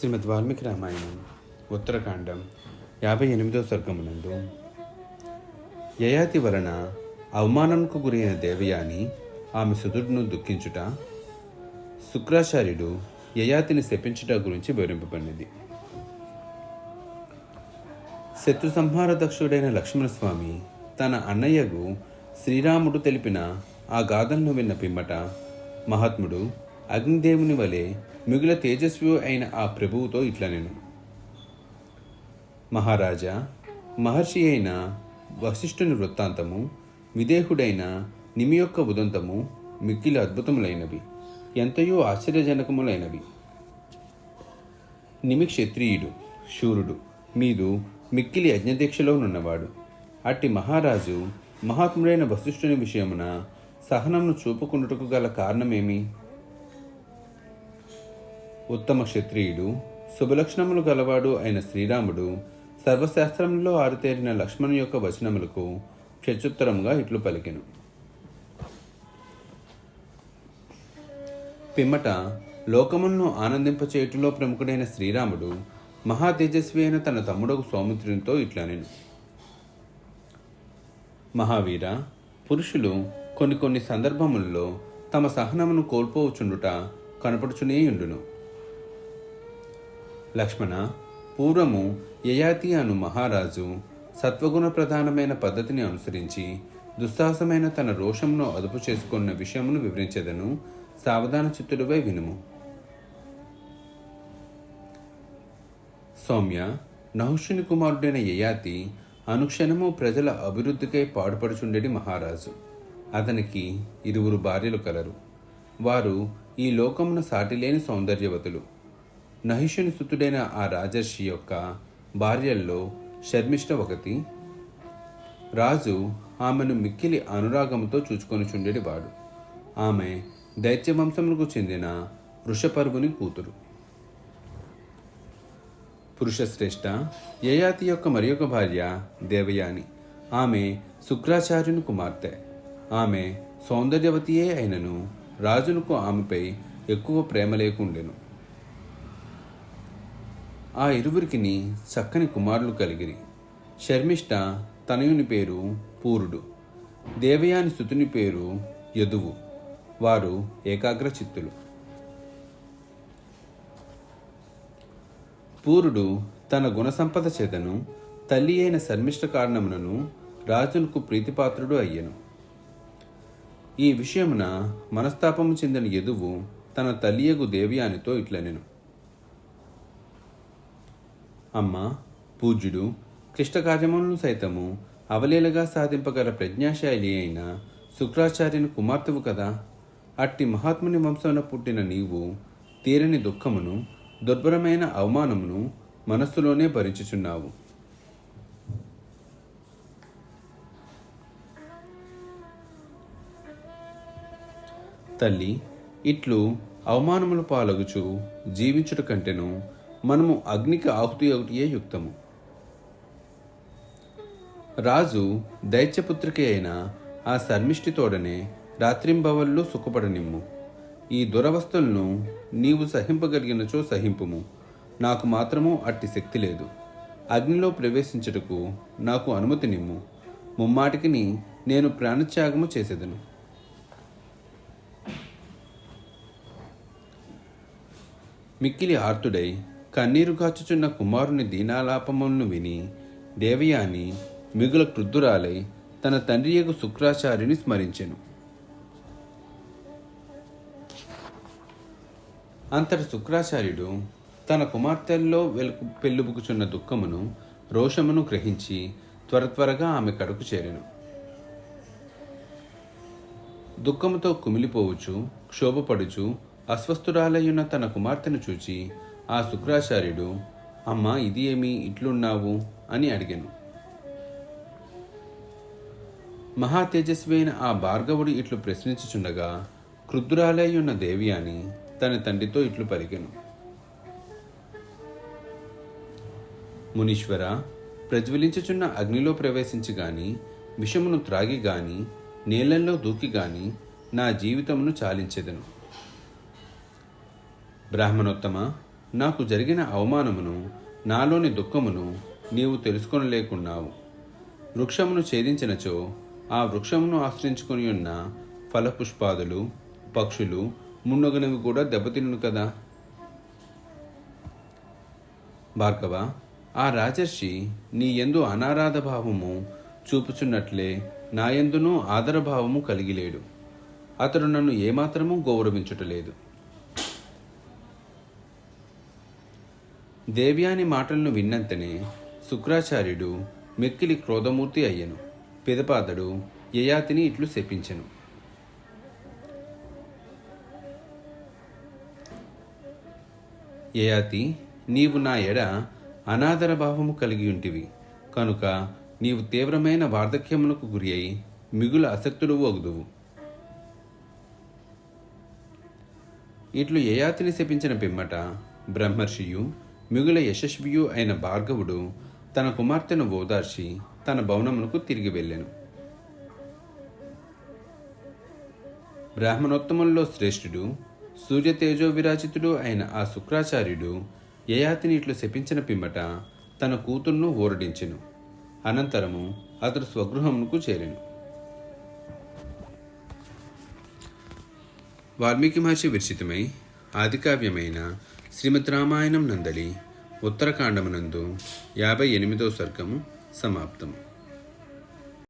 శ్రీమద్ వాల్మీకి రామాయణం ఉత్తరకాండం యాభై ఎనిమిదో సర్గమునందు యయాతి వలన అవమానంకు గురైన దేవయాని ఆమె సుతుడును దుఃఖించుట శుక్రాచార్యుడు యయాతిని శపించుట గురించి వివరింపబడినది. శత్రు సంహార దక్షుడైన లక్ష్మణస్వామి తన అన్నయ్యకు శ్రీరాముడు తెలిపిన ఆ గాథలను విన్న పిమ్మట మహాత్ముడు అగ్నిదేవుని వలె మిగుల తేజస్వి అయిన ఆ ప్రభువుతో ఇట్లా నేను. మహారాజా మహర్షి అయిన వశిష్ఠుని వృత్తాంతము విదేహుడైన నిమి యొక్క ఉదంతము మిక్కిలి అద్భుతములైనవి ఎంతయో ఆశ్చర్యజనకములైనవి. నిమి క్షత్రియుడు శూరుడు మీదు మిక్కిలి యజ్ఞదీక్షలో ఉన్నవాడు అట్టి మహారాజు మహాత్ముడైన వశిష్ఠుని విషయమున సహనమును చూపుకున్నటకు గల కారణమేమి? ఉత్తమ క్షత్రియుడు శుభలక్షణములు గలవాడు అయిన శ్రీరాముడు సర్వశాస్త్రంలో ఆరితేరిన లక్ష్మణు యొక్క వచనములకు ప్రత్యుత్తరంగా ఇట్లు పలికెను. పిమ్మట లోకములను ఆనందింపచేయుటలో ప్రముఖుడైన శ్రీరాముడు మహా తేజస్వి అయిన తన తమ్ముడకు సౌమిత్రునితో ఇట్లా మహావీర పురుషులు కొన్ని కొన్ని సందర్భములలో తమ సహనమును కోల్పోవచుండుట కనపడుచునే ఉండును. లక్ష్మణ పూర్వము యయాతి అను మహారాజు సత్వగుణ ప్రధానమైన పద్ధతిని అనుసరించి దుస్సాహసమైన తన రోషమును అదుపు చేసుకున్న విషయమును వివరించదను సావధాన చిత్తుడిపై వినుము. సౌమ్య నహుషుని కుమారుడైన యయాతి అనుక్షణము ప్రజల అభివృద్ధికై పాడుపడుచుండేది మహారాజు. అతనికి ఇరువురు భార్యలు కలరు. వారు ఈ లోకమున సాటిలేని సౌందర్యవతులు. నహిషుని సుతుడైన ఆ రాజర్షి యొక్క భార్యల్లో శర్మిష్ట ఒకటి. రాజు ఆమెను మిక్కిలి అనురాగముతో చూచుకొనిచుండేది వాడు. ఆమె దైత్యవంశములకు చెందిన వృషపర్వుని కూతురు. పురుషశ్రేష్ట యయాతి యొక్క మరి ఒక భార్య దేవయాని. ఆమె శుక్రాచార్యుని కుమార్తె. ఆమె సౌందర్యవతియే అయినను రాజునకు ఆమెపై ఎక్కువ ప్రేమ లేకుండెను. ఆ ఇరువురికిని చక్కని కుమారులు కలిగిరి. శర్మిష్ట తనయుని పేరు పూరుడు. దేవయాని సుతుని పేరు యదువు. వారు ఏకాగ్ర చిత్తులు పూరుడు తన గుణసంపద చేతను తల్లి అయిన శర్మిష్ట కారణమునను రాజునకు ప్రీతిపాత్రుడు అయ్యను. ఈ విషయమున మనస్తాపము చెందిన యదువు తన తల్లియగు దేవయానితో ఇట్లనెను. అమ్మ పూజ్యుడు క్లిష్టకార్యములను సైతము అవలీలగా సాధింపగల ప్రజ్ఞాశాలి అయిన శుక్రాచార్యుని కుమార్తెవు కదా? అట్టి మహాత్ముని వంశంలో పుట్టిన నీవు తీరని దుఃఖమును దుర్భరమైన అవమానమును మనస్సులోనే భరించుచున్నావు. తల్లి ఇట్లు అవమానములు పాలగుచు జీవించుట కంటెను మనము అగ్నికి ఆహుతి ఒకటియే యుక్తము. రాజు దైత్యపుత్రిక అయిన ఆ శర్మిష్టితోడనే రాత్రింబవళ్ళు సుఖపడనిమ్ము. ఈ దురవస్థలను నీవు సహింపగలిగినచో సహింపుము. నాకు మాత్రము అట్టి శక్తి లేదు. అగ్నిలో ప్రవేశించుటకు నాకు అనుమతి నిమ్ము. ముమ్మాటికిని నేను ప్రాణత్యాగము చేసేదను. మిక్కిలి ఆర్తుడై కన్నీరు కాచుచున్న కుమారుని దీనాలాపమును విని దేవయాని మిగుల క్రుద్ధురాలై తన తండ్రియకు శుక్రాచార్యుని స్మరించెను. అంతటి శుక్రాచార్యుడు తన కుమార్తెల్లో వెలుకు పెళ్ళుబుకుచున్న దుఃఖమును రోషమును గ్రహించి త్వర త్వరగా ఆమె కడుకు చేరెను. దుఃఖముతో కుమిలిపోవచ్చు క్షోభపడుచు అస్వస్థురాలయ్యున్న తన కుమార్తెను చూచి ఆ శుక్రాచార్యుడు అమ్మా ఇది ఏమి? ఇట్లున్నావు? అని అడిగాను. మహా తేజస్వి అయిన ఆ భార్గవుడు ఇట్లు ప్రశ్నించుచుండగా క్రుద్ధురాలయ్యున్న దేవి అని తన తండ్రితో ఇట్లు పలికెను మునీశ్వర ప్రజ్వలించుచున్న అగ్నిలో ప్రవేశించి గాని విషమును త్రాగి గాని నీళ్ళల్లో దూకి గాని నా జీవితమును చాలించెదను. బ్రాహ్మణోత్తమ నాకు జరిగిన అవమానమును నాలోని దుఃఖమును నీవు తెలుసుకొనలేకున్నావు. వృక్షమును ఛేదించినచో ఆ వృక్షమును ఆశ్రయించుకొని ఉన్న ఫలపుష్పాదులు పక్షులు మున్నగునవి కూడా దెబ్బతిను కదా? భార్గవ ఆ రాజర్షి నీ ఎందు అనారాధ భావము చూపుచున్నట్లే నాయందునూ ఆదరభావము కలిగిలేడు. అతడు నన్ను ఏమాత్రము గౌరవించుటలేదు. దేవ్యాని మాటలను విన్నంతనే శుక్రాచార్యుడు మెక్కిలి క్రోధమూర్తి అయ్యను. పెదపాదడు యయాతిని ఇట్లు శపించెను. యయాతి నీవు నా ఎడ అనాదర భావము కలిగి ఉంటివి. కనుక నీవు తీవ్రమైన వార్ధక్యమునకు గురి అయి మిగుల అసక్తుడు ఒగుదువు ఇట్లు యయాతిని శపించిన పిమ్మట బ్రహ్మర్షియు మిగుల యశస్వియు అయిన భార్గవుడు తన కుమార్తెను ఓదార్చి తన భవనమునకు తిరిగి వెళ్ళెను. బ్రాహ్మణోత్తముల్లో శ్రేష్ఠుడు సూర్యతేజో విరాజితుడు అయిన ఆ శుక్రాచార్యుడు యయాతిని ఇట్లు శపించిన పిమ్మట తన కూతుర్ను ఊరడించెను అనంతరము అతడు స్వగృహమునకు చేరెను. వాల్మీకి మహర్షి విరచితమై ఆదికావ్యమైన శ్రీమద్ రామాయణం నందలి ఉత్తరకాండమునందు యాభై ఎనిమిదో సర్గము సమాప్తము.